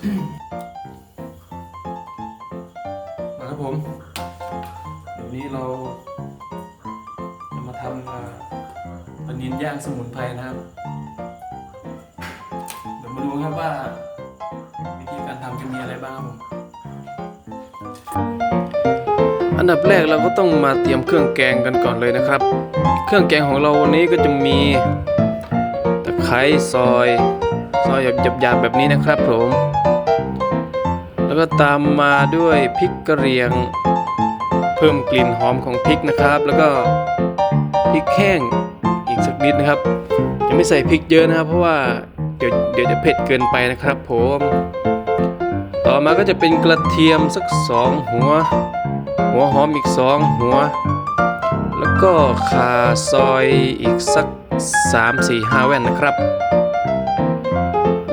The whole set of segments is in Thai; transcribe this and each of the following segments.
มาครับผม เดี๋ยวนี้เราจะมาทำปลานินย่างสมุนไพรนะครับ เดี๋ยวมาดูครับว่าวิธีการทำจะมีอะไรบ้างครับผมอันดับแรกเราก็ต้องมาเตรียมเครื่องแกงกันก่อนเลยนะครับ เครื่องแกงของเราวันนี้ก็จะมีตะไคร้ซอย ซอยหยาบๆแบบนี้นะครับผม แล้วก็ตามมาด้วยพริกกระเรียง เพิ่มกลิ่นหอมของพริกนะครับ แล้วก็พริกแห้งอีกสักนิดนะครับยังไม่ใส่พริกเยอะนะครับ เพราะว่าเดี๋ยวเดี๋ยวจะเผ็ดเกินไปนะครับ ผม ต่อมาก็จะเป็นกระเทียมสักสองหัว หัวหอมอีกสองหัว แล้วก็ข่าซอยอีกสัก3 4 5แว่นนะครับ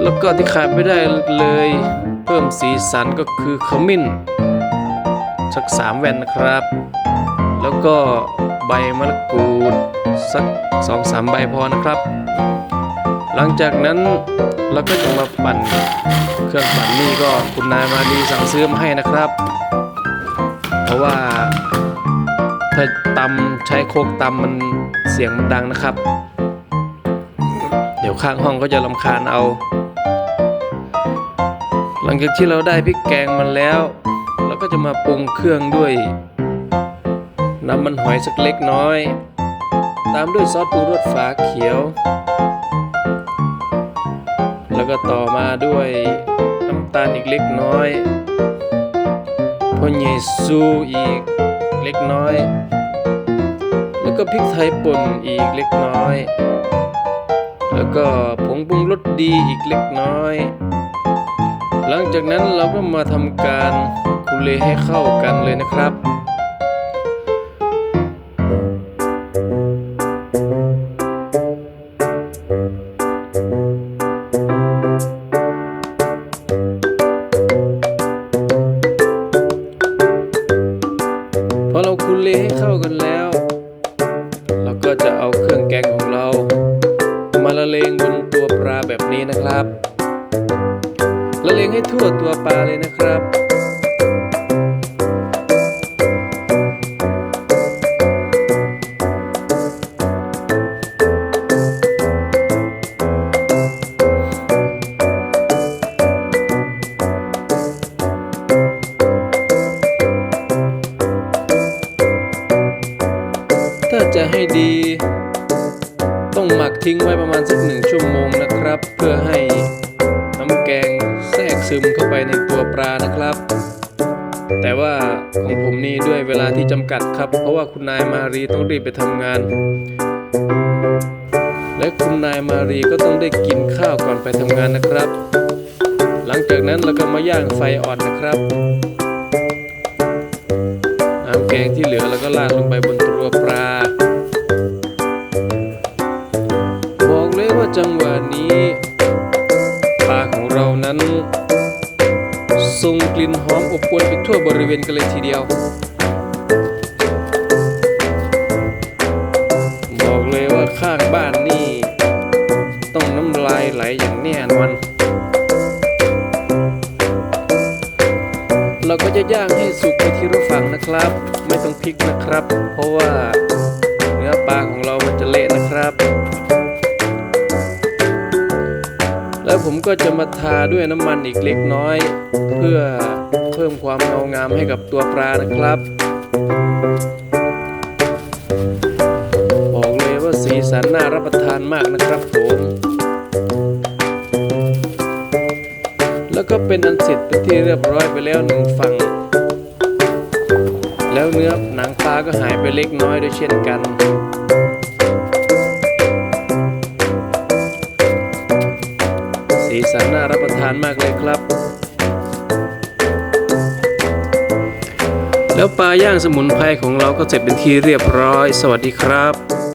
แล้วก็ที่ขาดไม่ได้เลย เพิ่มสีสันก็คือขมิ้นสัก3แว่นนะครับ แล้วก็ใบมะกรูดสัก2-3ใบพอนะครับ หลังจากนั้นเราก็จะมาปั่นเครื่องปั่นนี่ก็คุณนายมาดีสั่งซื้อมาให้นะครับ เพราะว่าถ้าตำใช้โคกตำมันเสียงมันดังนะครับ เดี๋ยวข้างห้องก็จะลำคาญเอา หลังจากที่เราได้พริกแกงมันแล้วเราก็จะมาปรุงเครื่องด้วย น้ำมันหอยสักเล็กน้อย ตามด้วยซอสปรุงรสฝาเขียว แล้วก็ต่อมาด้วยน้ำตาลอีกเล็กน้อยพอเยซูอีกเล็กน้อย แล้วก็พริกไทยป่นอีกเล็กน้อย แล้วก็ผงปรุงรสดีอีกเล็กน้อย หลังจากนั้นเราก็มาทำการคุเลให้เข้ากันเลยนะครับพอเราคุเลให้เข้ากันแล้ว เราก็จะเอาเครื่องแกงของเรา มาละเลงบนตัวปลาแบบนี้นะครับ ละเลงให้ทั่วตัวปลาเลยนะครับถ้าจะให้ดี ต้องหมักทิ้งไว้ประมาณสักหนึ่งชั่วโมงนะครับ เพื่อให้น้ำแกง ซึมเข้าไปในตัวปลานะครับ แต่ว่าของผมนี่ด้วยเวลาที่จำกัดครับ เพราะว่าคุณนายมารีต้องรีบไปทำงาน และคุณนายมารีก็ต้องได้กินข้าวก่อนไปทำงานนะครับ หลังจากนั้นเราก็มาย่างไฟอ่อนนะครับน้ำแกงที่เหลือเราก็ราดลงไปบนตัวปลา ส่งกลิ่นหอมอบอวลไปทั่วบริเวณกันเลยทีเดียว บอกเลยว่าข้างบ้านนี่ ต้องน้ำลายไหลอย่างแน่นอนเราก็จะย่างให้สุกไปทีละฝั่งนะครับ ไม่ต้องพลิกนะครับ เพราะว่าเนื้อปลาของเรามันจะเละ แล้วผมก็จะมาทาด้วยน้ำมันอีกเล็กน้อย เพื่อเพิ่มความเงางามให้กับตัวปลานะครับ บอกเลยว่าสีสันน่ารับประทานมากนะครับผมแล้วก็เป็นอันเสร็จเป็นที่เรียบร้อยไปแล้วหนึ่งฝั่ง แล้วเนื้อหนังปลาก็หายไปเล็กน้อยด้วยเช่นกัน สันน่ารับประทานมากเลยครับ แล้วปลาย่างสมุนไพรของเราก็เสร็จเป็นที่เรียบร้อย สวัสดีครับ